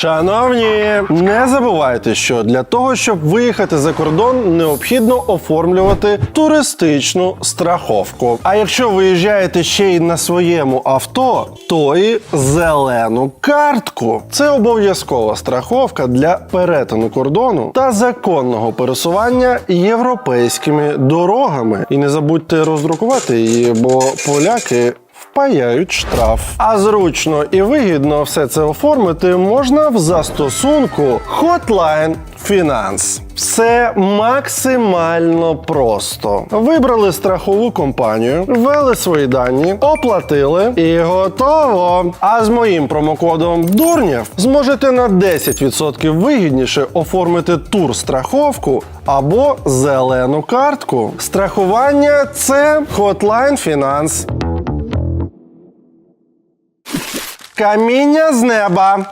Шановні, не забувайте, що для того, щоб виїхати за кордон, необхідно оформлювати туристичну страховку. А якщо виїжджаєте ще й на своєму авто, то і зелену картку. Це обов'язкова страховка для перетину кордону та законного пересування європейськими дорогами. І не забудьте роздрукувати її, бо поляки впаяють штраф. А зручно і вигідно все це оформити можна в застосунку Hotline Finance. Все максимально просто. Вибрали страхову компанію, ввели свої дані, оплатили і готово. А з моїм промокодом Дурнєв зможете на 10% вигідніше оформити тур страховку або зелену картку. Страхування це Hotline Finance. Каміння з неба.